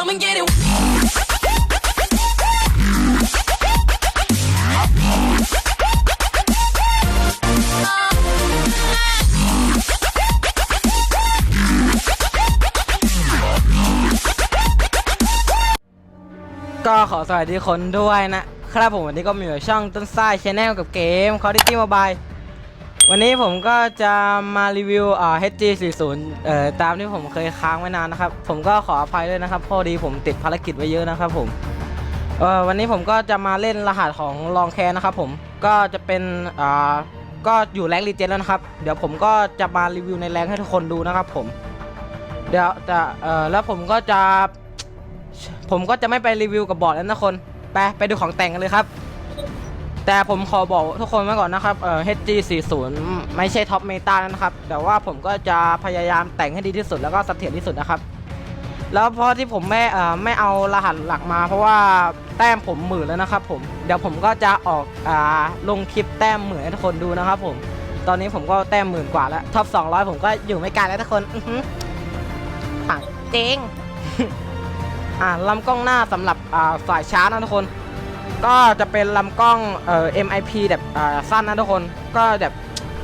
come and get it. ก็ขอสวัสดีคนด้วยนะครับผมวันนี้ก็มีอยู่ช่องต้นส้ายชาแนลกับเกม Call of Duty Mobile วันนี้ผมก็จะมารีวิวอ่า HG40 เอ่อตามที่ผมเคยค้างไว้นานนะครับ ผมก็ขออภัยด้วยนะครับพอดีผมติดภารกิจไว้เยอะนะครับผมเอ่อวันนี้ผมก็จะมาเล่นรหัสของลองแคนนะครับผมก็จะเป็นอ่าก็อยู่แรงรีเจนแล้วนะครับ เดี๋ยวผมก็จะมารีวิวในแรงให้ทุกคนดูนะครับผม เดี๋ยวจะเอ่อแล้วผมก็จะ ผมก็จะไม่ไปรีวิวกับบอร์ดแล้วนะคน ไปไปดูของแต่งกันเลยครับ แต่ผมขอบอกทุกคนไว้ก่อนนะครับเอ่อ HG40 ไม่ใช่ท็อปเมตานะครับ แต่ว่าผมก็จะพยายามแต่งให้ดีที่สุดแล้วก็เสถียรที่สุดนะครับ แล้วเพราะที่ผมไม่เอ่อไม่เอารหัสหลักมา เพราะว่าแต้มผมหมื่นแล้วนะครับผม เดี๋ยวผมก็จะออกอ่าลงคลิปแต้มหมื่นให้ทุกคนดูนะครับผม ตอนนี้ผมก็แต้มหมื่นกว่าแล้วท็อป200 ผมก็อยู่ไม่ไกลแล้วทุกคนอื้อหือปังเจงอ่าลำกล้องหน้าสำหรับอ่าสายชาร์จนะทุกคน ก็จะเป็นลำกล้องเอ่อ MIP แบบอ่าสั้นนะทุกคนก็แบบ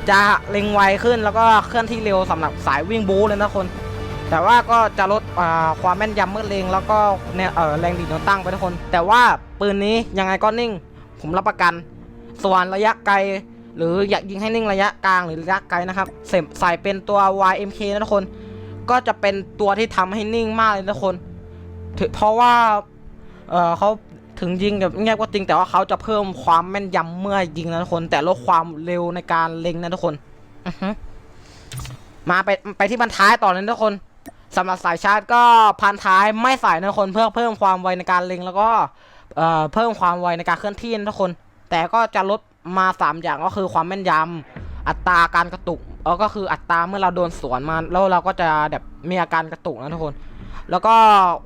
จะเล็งไวขึ้นแล้วก็เคลื่อนที่เร็วสำหรับสายวิ่งบู๊เลยนะทุกคน แต่ว่าก็จะลดความแม่นยำเมื่อเล็งแล้วก็แรงดีดแนวตั้งไปทุกคน แต่ว่าปืนนี้ยังไงก็นิ่ง ผมรับประกัน ส่วนระยะไกล หรืออยากยิงให้นิ่งระยะกลางหรือระยะไกลนะครับเสมใส่เป็นตัว YMK นะทุกคน ก็จะเป็นตัวที่ทำให้นิ่งมากเลยทุกคนเพราะว่าเเขา ถึงยิงแบบเงียบก็จริงแต่ว่าเขาจะเพิ่มความแม่นยำเมื่อยิงนะทุกคน แต่ลดความเร็วในการเล็งนะทุกคนมาไปไปที่บันท้ายต่อเลยนะทุกคนสำหรับสายชาร์จก็พันท้ายไม่ใส่นะทุกคน เพื่อเพิ่มความไวในการเล็งแล้วก็เอ่อเพิ่มความไวในการเคลื่อนที่นะทุกคน แต่ก็จะลดมาสามอย่างก็คือความแม่นยำอัตราการกระตุกเออก็คืออัตราเมื่อเราโดนสวนมาแล้วเราก็จะแบบมีอาการกระตุกนะทุกคน แล้วก็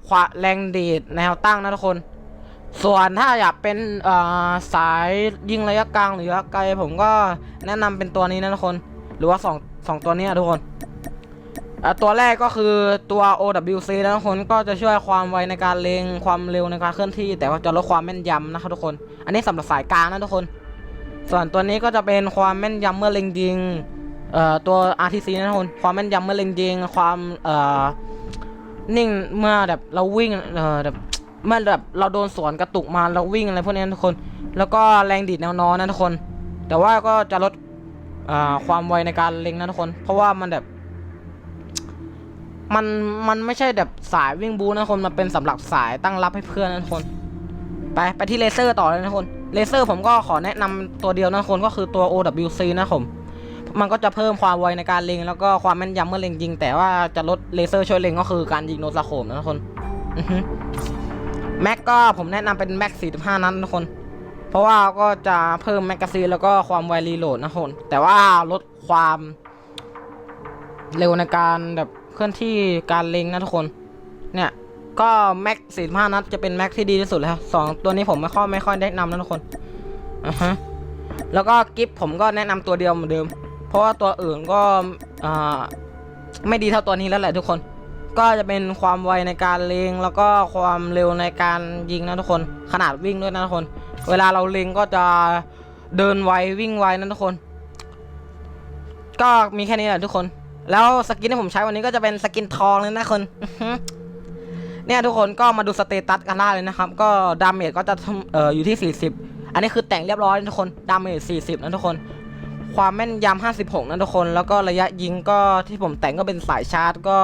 ความแรงดีดแนวตั้งนะทุกคน ส่วนถ้าอยากเป็นสายยิงระยะกลางหรือระยะไกลผมก็แนะนำเป็นตัวนี้นะทุกคน หรือว่าสองตัวนี้ทุกคนตัวแรกก็คือตัว OWC นะทุกคนก็จะช่วยความไวในการเลงความเร็วในการเคลื่อนที่ แต่ว่าจะลดความแม่นยำนะครับทุกคน อันนี้สำหรับสายกลางนะทุกคน ส่วนตัวนี้ก็จะเป็นความแม่นยำเมื่อเล็งยิงตัว RTC นะทุกคน ความแม่นยำเมื่อเล็งยิงความนิ่งเมื่อแบบเราวิ่งแบบ มื่อแบบเราโดนสวนกระตุกมาเราวิ่งอะไรพวกนี้นะทุกคน แล้วก็แรงดีดแนวนอนนะทุกคน แต่ว่าก็จะลดความไวในการเล็งนะทุกคน เพราะว่ามันแบบมันมันไม่ใช่แบบสายวิ่งบูนะทุกคนมันเป็นสำหรับสายตั้งรับให้เพื่อนนะทุกคน ไปไปที่เลเซอร์ต่อเลยนะทุกคนเลเซอร์ผมก็ขอแนะนำตัวเดียวนะทุกคนก็คือตัว OWC นะผมมันก็จะเพิ่มความไวในการเล็งแล้วก็ความแม่นยำเมื่อเล็งยิง แต่ว่าจะลดเลเซอร์ช่วยเล็งก็คือการยิงโนสโคมนะทุกคน แม็กก็ผมแนะนำเป็นแม็ก 45 นัดนะทุกคน เพราะว่าก็จะเพิ่มแมกกาซีนแล้วก็ความไวรีโหลดนะทุกคน แต่ว่าลดความเร็วในการแบบเคลื่อนที่การเล็งนะทุกคน เนี่ย ก็แม็ก 45 นัดจะเป็นแม็กที่ดีที่สุดแล้วสองตัวนี้ผมไม่ค่อยไม่ค่อยแนะนำนะทุกคนอะฮะแล้วก็กิฟผมก็แนะนำตัวเดียวเหมือนเดิม เพราะว่าตัวอื่นก็อ่าไม่ดีเท่าตัวนี้แล้วแหละทุกคน ก็จะเป็นความไวในการเล็งแล้วก็ความเร็วในการยิงนะทุกคน ขนาดวิ่งด้วยนะทุกคน เวลาเราเล็งก็จะเดินไววิ่งไวนะทุกคน ก็มีแค่นี้แหละทุกคน แล้วสกินที่ผมใช้วันนี้ก็จะเป็นสกินทองเลยนะคนเนี่ยทุกคนก็มาดูสเตตัสกันได้เลยนะครับ ก็ดาเมจก็จะเอ่ออยู่ที่ 40 อันนี้คือแต่งเรียบร้อยนะทุกคนดาเมจ40 นะทุกคน ความแม่นยำ56 นะทุกคน แล้วก็ระยะยิงก็ที่ผมแต่งก็เป็นสายชาร์จก็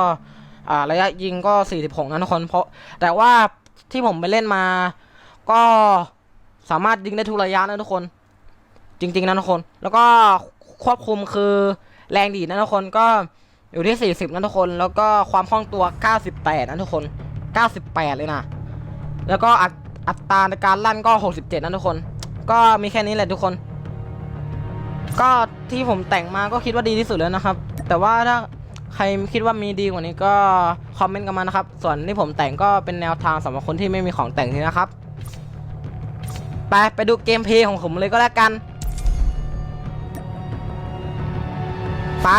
อ่าระยะยิงก็ 46 นะทุกคนเพราะแต่ว่าที่ผมไปเล่นมา ก็สามารถยิงได้ทุกระยะนะทุกคน จริง ๆนะทุกคน แล้วก็ควบคุมคือแรงดีดนะทุกคนก็อยู่ที่ 40 นะทุกคน แล้วก็ความคล่องตัว 98 นะทุกคน 98 เลยนะ แล้วก็อัตอัตราในการลั่นก็ 67 นะทุกคน ก็มีแค่นี้แหละทุกคน ก็ที่ผมแต่งมาก็คิดว่าดีที่สุดแล้วนะครับ แต่ว่าถ้า ใครคิดว่ามีดีกว่านี้ก็คอมเมนต์กันมานะครับ ส่วนที่ผมแต่งก็เป็นแนวทางสำหรับคนที่ไม่มีของแต่งนี้นะครับ ไปไปดูเกมเพย์ของผมเลยก็แล้วกัน ไป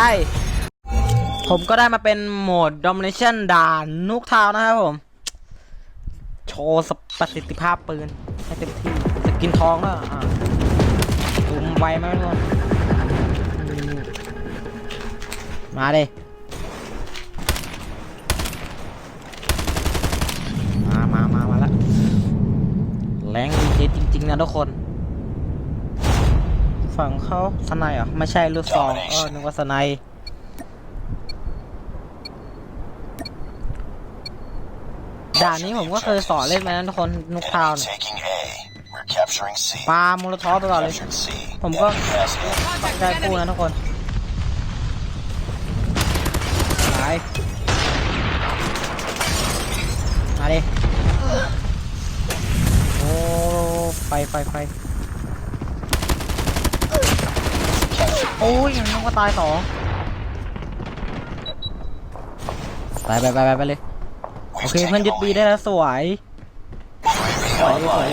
ผมก็ได้มาเป็นโหมด Domination ด่านนุกทาวนะครับผม โชว์ประสิทธิภาพปืนให้เต็มที่สกินทองแล้วอะซูมไวไหมทุกคนมาดิมามามามาแล้ว แรงดีจริง ๆ นะทุกคน ฝั่งเขาสไนด์เหรอ ไม่ใช่ลูกซองเออนึกว่าสไนด์ด่านนี้ผมก็เคยสอนเล่นมาแล้วทุกคนนุกทาวน์ Taking A. We're capturing C. ปาโมโลทอฟไปก่อนเลย Captured C. ผมก็ Pass A. ตั้งใจกู้นะทุกคน ไฟไฟไฟโอ้ยนึกว่าตายสองไปไปไปไปไปเลย โอเคเพื่อนยึดบีได้แล้วสวย สวยสวย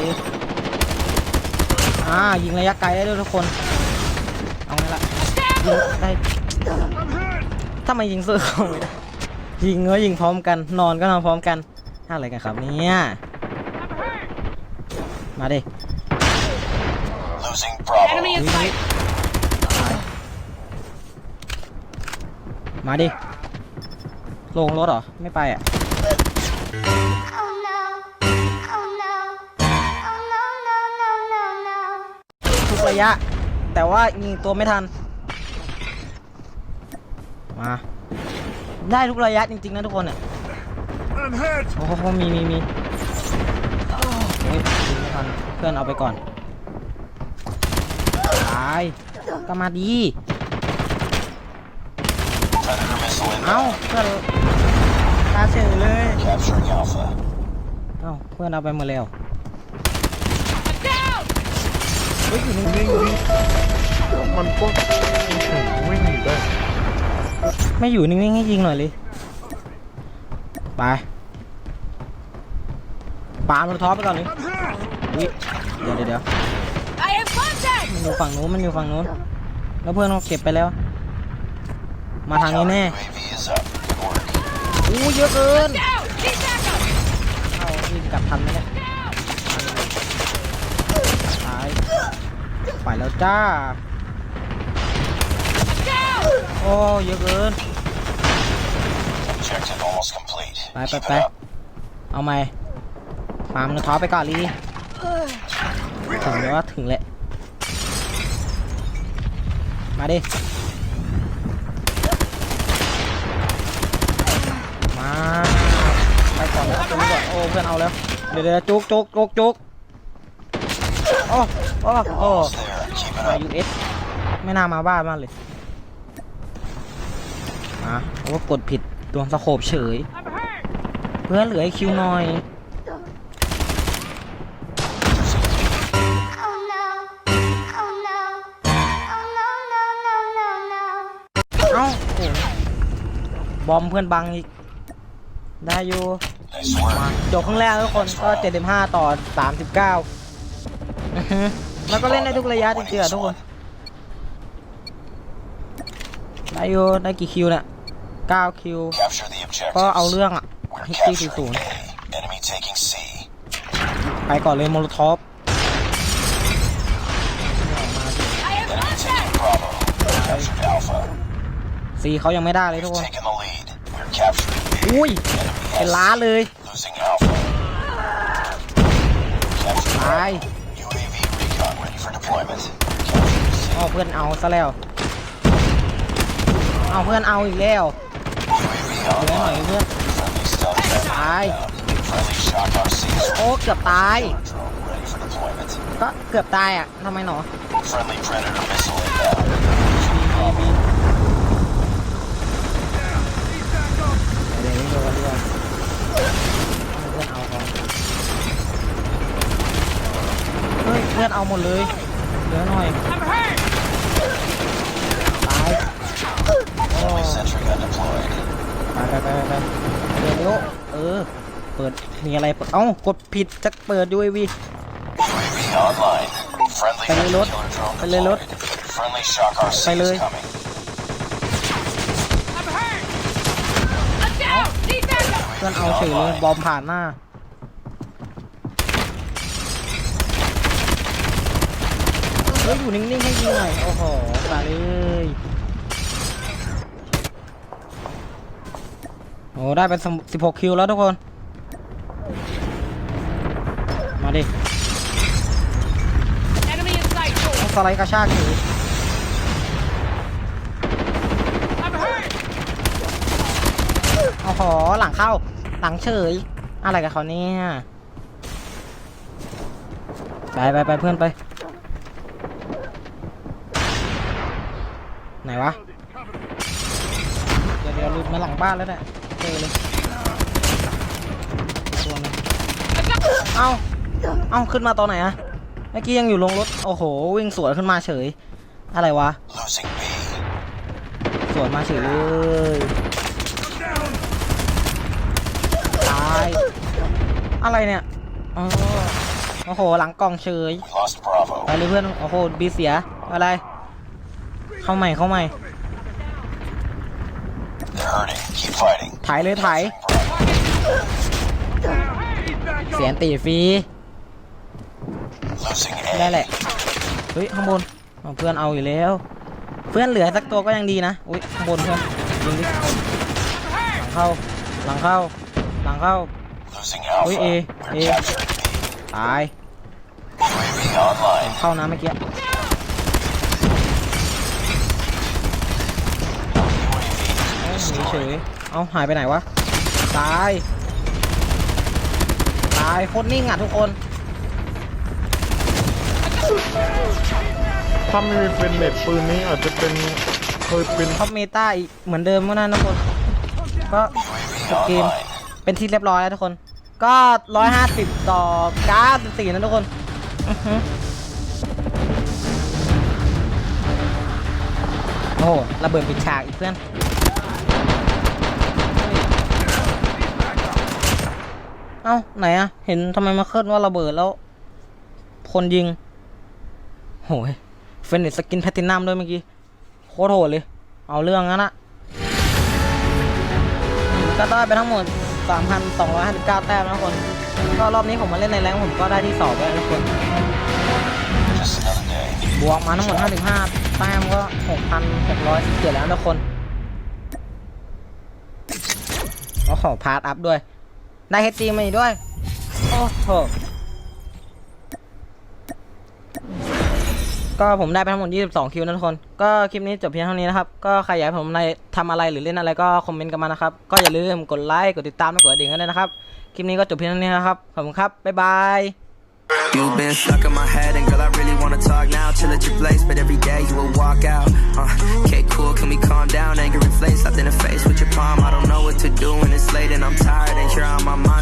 อ่ายิงระยะไกลได้ด้วยทุกคน เอาไงล่ะยิงได้ถ้าไม่ยิงสู้เขาไม่ได้ยิงก็ยิงพร้อมกัน นอนก็นอนพร้อมกันอะไรกันครับเนี่ย มาดิ in sight. มาดิ ลงรถเหรอ ไม่ไปอะ Oh no. Oh no. Oh no, no, no, no, no. ทุกระยะ แต่ว่ายิงตัวไม่ทัน มา ได้ทุกระยะจริง ๆ นะทุกคนเนี่ยโอ้โหมีมีมีโอ้ยยิงไม่ทันเพื่อนเอาไปก่อนตายก็มาดี Predator missile เอ้า inbound. เพื่อนตาเฉยเลย Capturing Alpha. เอ้าเพื่อนเอาไปหมดแล้ว Down! เฮ้ยอยู่นิ่งมันก็วิ่งหนีได้ๆไม่อยู่นิ่งๆให้ยิงหน่อยเลยไปปามันท้อไปก่อนเลยอุ๊ยเดี๋ยวเดี๋ยว อยู่ฝั่งนู้นมันอยู่ฝั่งนู้น แล้วเพื่อนเราเก็บไปแล้ว มาทางนี้แน่อู้เยอะเกินเอายิงกลับทันไหมเนี่ยตายไปแล้วจ้า โอ้เยอะเกินไปไปไปเอาไหมปาล์มท้อไปก่อนลีถึงแล้วว่าถึงแหละ มาดิ มา ไปก่อนแล้วตรงนี้ก่อน โอ้ เพื่อนเอาแล้ว เดี๋ยวเดี๋ยวจุกจุกจุกจุกโอ้โอ้โอ้มายูเอสไม่น่ามาบ้านมากเลยอะโอ้กดผิดตัวสโคบเฉย เพื่อนเหลือไอคิวหน่อย บอมเพื่อนบังอีก ได้อยู่ Nice work. จบครึ่งแรกทุกคนก็ 75 ต่อ 39อื้อหือแล้วก็เล่นได้ทุกระยะจริงๆอะทุกคน ได้อยู่ได้กี่คิวเนี่ย9คิว Capture the objectives. ก็เอาเรื่องอะ We're ฮิตตี้ capturing 40 A. Enemy taking C. ไปก่อนเลยโมโลทอฟ ซีเขายังไม่ได้เลยทุกคน Taking the lead. We're capturing B. อุ้ย Enemy เป็น has ล้านเลย Losing Alpha. Captured ตาย UAV recon ready for deployment. Capturing C. เอาเพื่อนเอาซะแล้ว เอาเพื่อนเอาอีกแล้ว UAV เหลือหน่อย online. เพื่อน Friendly stealth trap ตาย Friendly shock RC is โอ้เกือบตาย drone ready for deployment. ก็เกือบตายอะทำไมหนอ Friendly Predator missile inbound. เดี๋ยวนี้โดนด้วยเพื่อนเอาก่อน เลือดเอาหมดเลย เหลือหน่อย ตายโอ้ไปไปไปไปเร็วเร็เออ เปิด มีอะไรเปิด เอ้า กดผิดจะเปิดด้วยวีไปเลยรถ ไปเลยรถ ไปเลย เพื่อนเอาเฉยเลย บอมผ่านหน้า ฮ้ยอยู่นิ่งๆให้ยิงหน่อยโอ้โหตายเลยโอ้ได้เป็น16คิวแล้วทุกคน มาดิ Enemy in sight. ต้องสไลด์กระชากถือ I'm hurt. โอ้โหหลังเข้า หลังเฉย อะไรกับเขาเนี่ย ไปไปไปเพื่อนไป ไหนวะ เดี๋ยวเดี๋ยวลุดมาหลังบ้านแล้วเนี่ยเจอเลยตัวนึงเอ้าเอ้าขึ้นมาตอนไหนอะเมื่อกี้ยังอยู่ลงรถ โอ้โห วิ่งสวนขึ้นมาเฉย อะไรวะ สวนมาเฉยเลยตาย อะไรเนี่ยอ๋อโอ้โห หลังกล่องเฉย ไปเลยเพื่อน โอ้โห บีเสีย อะไร เข้าใหม่เข้าใหม่ They're hurting. Keep fighting. ถ่ายเลยถ่ายเสียงตีฟรี Losing ได้ A. แหละเฮ้ยข้างบนอ๋อเพื่อนเอาอยู่แล้ว เพื่อนเหลือสักตัวก็ยังดีนะอุ้ยข้างบนเพื่อนยิงดิหลังเข้าหลังเข้าหลังเข้า Losing Ui, Alpha. ê, We're ê. capturing B. ตาย UAV online. เข้านะเมื่อกี้ หนีเฉยเอาหายไปไหนวะ ตาย ตายโคตรนิ่งอะทุกคนถ้าไม่มีเป็นเน็ตปืนนี้อาจจะเป็นเคยเป็นท็อปเมตาอีกเหมือนเดิมก็นั่นทุกคน ก็ UAV จบเกม online. เป็นที่เรียบร้อยแล้วทุกคน ก็150ต่อ94นะทุกคนอื้อหือโอ้โหระเบิดปิดฉากอีกเพื่อน เอ้า ไหนอะเห็นทำไมมาเคลื่อนว่าระเบิดแล้ว คนยิง โหยเฟนนิสสกินแพตินัมด้วยเมื่อกี้ โคตรโหดเลย เอาเรื่องงั้นอะก็ได้ไปทั้งหมด 3,259 แต้มนะคน ก็รอบนี้ผมมาเล่นในแรงผมก็ได้ที่สองแล้วทุกคน บวกมาทั้งหมด 55 แต้มก็ 6,617 แล้วนะทุกคนโอ้โหพาร์ทอัพด้วย ได้เฮจีมาอีกด้วย โอ้โหก็ผมได้ไปทั้งหมด 22 คิวนะทุกคน ก็คลิปนี้จบเพียงเท่านี้นะครับ ก็ใครอยากให้ผมในทำอะไรหรือเล่นอะไรก็คอมเมนต์กันมานะครับ ก็อย่าลืมกดไลค์ กดติดตามและกดกระดิ่งกันด้วยนะครับ คลิปนี้ก็จบเพียงเท่านี้นะครับ ขอบคุณครับ บ๊ายบาย You've been stuck in my head, and girl, I really wanna talk now. Chill at your place, but every day you will walk out. Uh, okay, cool, can we calm down? Anger inflates, slapped in the face with your palm. I don't know what to do when it's late, and I'm tired, and here on my mind.